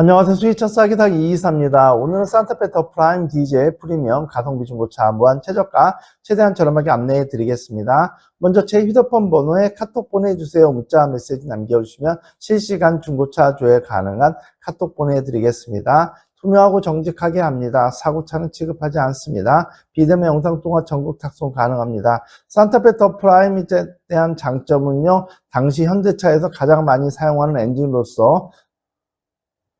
안녕하세요. 수위차 싸기다기 224입니다. 오늘은 산타페 더 프라임 DJ 프리미엄 가성비 중고차 무한 최저가 최대한 저렴하게 안내해 드리겠습니다. 먼저 제 휴대폰 번호에 카톡 보내주세요. 문자 메시지 남겨주시면 실시간 중고차 조회 가능한 카톡 보내드리겠습니다. 투명하고 정직하게 합니다. 사고차는 취급하지 않습니다. 비대면 영상 통화 전국 탁송 가능합니다. 산타페 더 프라임에 대한 장점은요. 당시 현대차에서 가장 많이 사용하는 엔진으로서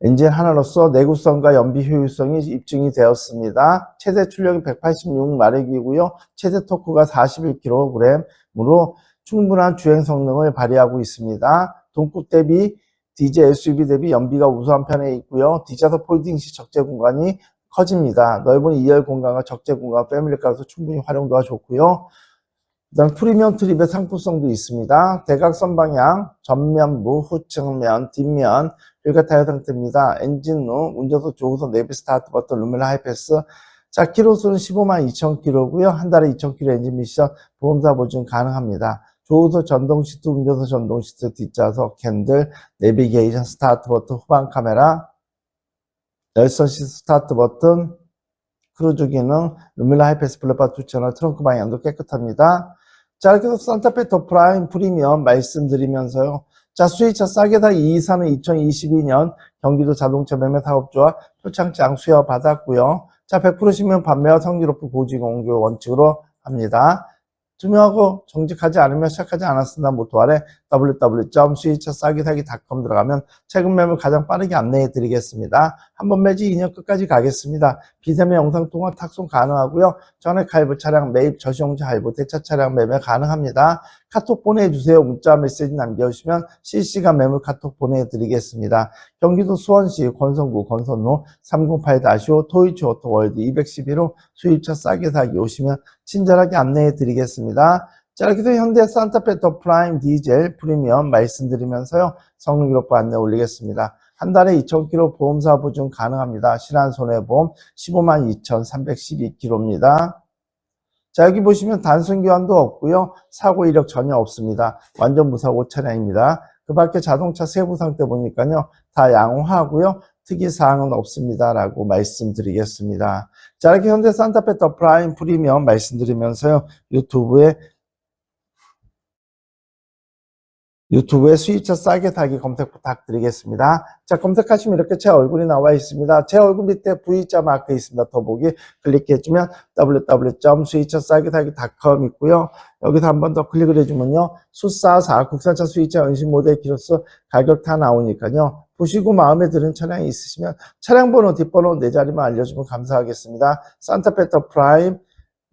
엔진 하나로서 내구성과 연비 효율성이 입증이 되었습니다. 최대 출력이 186마력이고요. 최대 토크가 41kg으로 충분한 주행 성능을 발휘하고 있습니다. 동급 대비 디젤 SUV 대비 연비가 우수한 편에 있고요. 디자서 폴딩 시 적재 공간이 커집니다. 넓은 2열 공간과 적재 공간, 패밀리카로서 충분히 활용도가 좋고요. 그다음 프리미엄 트립의 상품성도 있습니다. 대각선 방향, 전면부, 후측면, 뒷면, 휠과 타이어 상태입니다. 엔진 룸, 운전석, 조우석, 내비 스타트 버튼, 루멜라 하이패스. 자, 키로수는 15만 2천 킬로고요. 한 달에 2천 킬로 엔진 미션, 보험사 보증 가능합니다. 조우석 전동 시트, 운전석 전동 시트, 뒷좌석, 캔들, 내비게이션, 스타트 버튼, 후방 카메라, 열선 시트 스타트 버튼, 크루즈 기능, 루밀라 하이패스 플랫바 두 채널, 트렁크 방향도 깨끗합니다. 자, 이렇게 해서 산타페 더 프라임 프리미엄 말씀드리면서요. 자, 수입차 싸게 다 224는 2022년 경기도 자동차 매매 사업주와 표창장 수여 받았고요. 자, 100% 시면 판매와 성질 높은 고지 공개 원칙으로 합니다. 투명하고 정직하지 않으면 시작하지 않았습니다. 모토 아래 www.수입차싸기사기.com 들어가면 최근 매물 가장 빠르게 안내해 드리겠습니다. 한 번 매지 2년 끝까지 가겠습니다. 비대면 영상 통화 탁송 가능하고요. 전액 할부 차량 매입 저시용자 할부 대차 차량 매매 가능합니다. 카톡 보내주세요. 문자 메시지 남겨주시면 실시간 매물 카톡 보내드리겠습니다. 경기도 수원시 권선구 권선로 308-5 토이치 오토월드 211호 수입차 싸게 사기 오시면 친절하게 안내해 드리겠습니다. 자, 이렇게 해서 현대 산타페 더 프라임 디젤 프리미엄 말씀드리면서요. 성능 기록부 안내 올리겠습니다. 한 달에 2,000km 보험사 보증 가능합니다. 실한 손해보험 15만 2,312km입니다. 자, 여기 보시면 단순 교환도 없고요. 사고 이력 전혀 없습니다. 완전 무사고 차량입니다. 그 밖에 자동차 세부 상태 보니까요. 다 양호하고요. 특이 사항은 없습니다라고 말씀드리겠습니다. 자, 이렇게 현대 산타페 더 프라임 프리미엄 말씀드리면서요. 유튜브에 유튜브에 수입차 싸게 사기 검색 부탁드리겠습니다. 자, 검색하시면 이렇게 제 얼굴이 나와 있습니다. 제 얼굴 밑에 V자 마크 있습니다. 더보기 클릭해주면 www.수입차 싸게 사기.com 있고요. 여기서 한 번 더 클릭을 해주면요. 수사사 국산차 수입차 은신 모델 키로수 가격 다 나오니까요. 보시고 마음에 드는 차량이 있으시면 차량 번호, 뒷번호 네 자리만 알려주면 감사하겠습니다. 산타페 더 프라임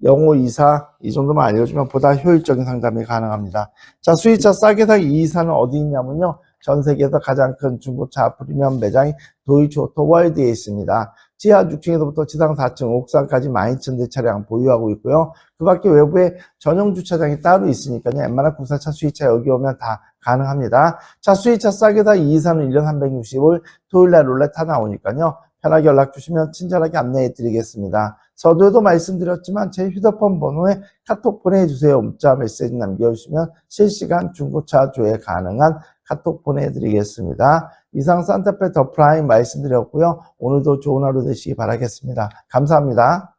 0524이 정도만 알려주면 보다 효율적인 상담이 가능합니다. 자, 수입차 싸게 사기 224는 어디 있냐면요. 전 세계에서 가장 큰 중고차 프리미엄 매장이 도이치 오토 월드에 있습니다. 지하 6층에서부터 지상 4층, 옥상까지 12,000대 차량 보유하고 있고요. 그 밖에 외부에 전용 주차장이 따로 있으니까요. 웬만한 국산차 수입차 여기 오면 다 가능합니다. 자, 수입차 싸게 다 224는 1년 360을 토요일날 룰렛타 나오니까요. 편하게 연락 주시면 친절하게 안내해 드리겠습니다. 서두에도 말씀드렸지만 제 휴대폰 번호에 카톡 보내주세요. 문자 메시지 남겨주시면 실시간 중고차 조회 가능한 카톡 보내드리겠습니다. 이상 산타페 더 프라임 말씀드렸고요. 오늘도 좋은 하루 되시기 바라겠습니다. 감사합니다.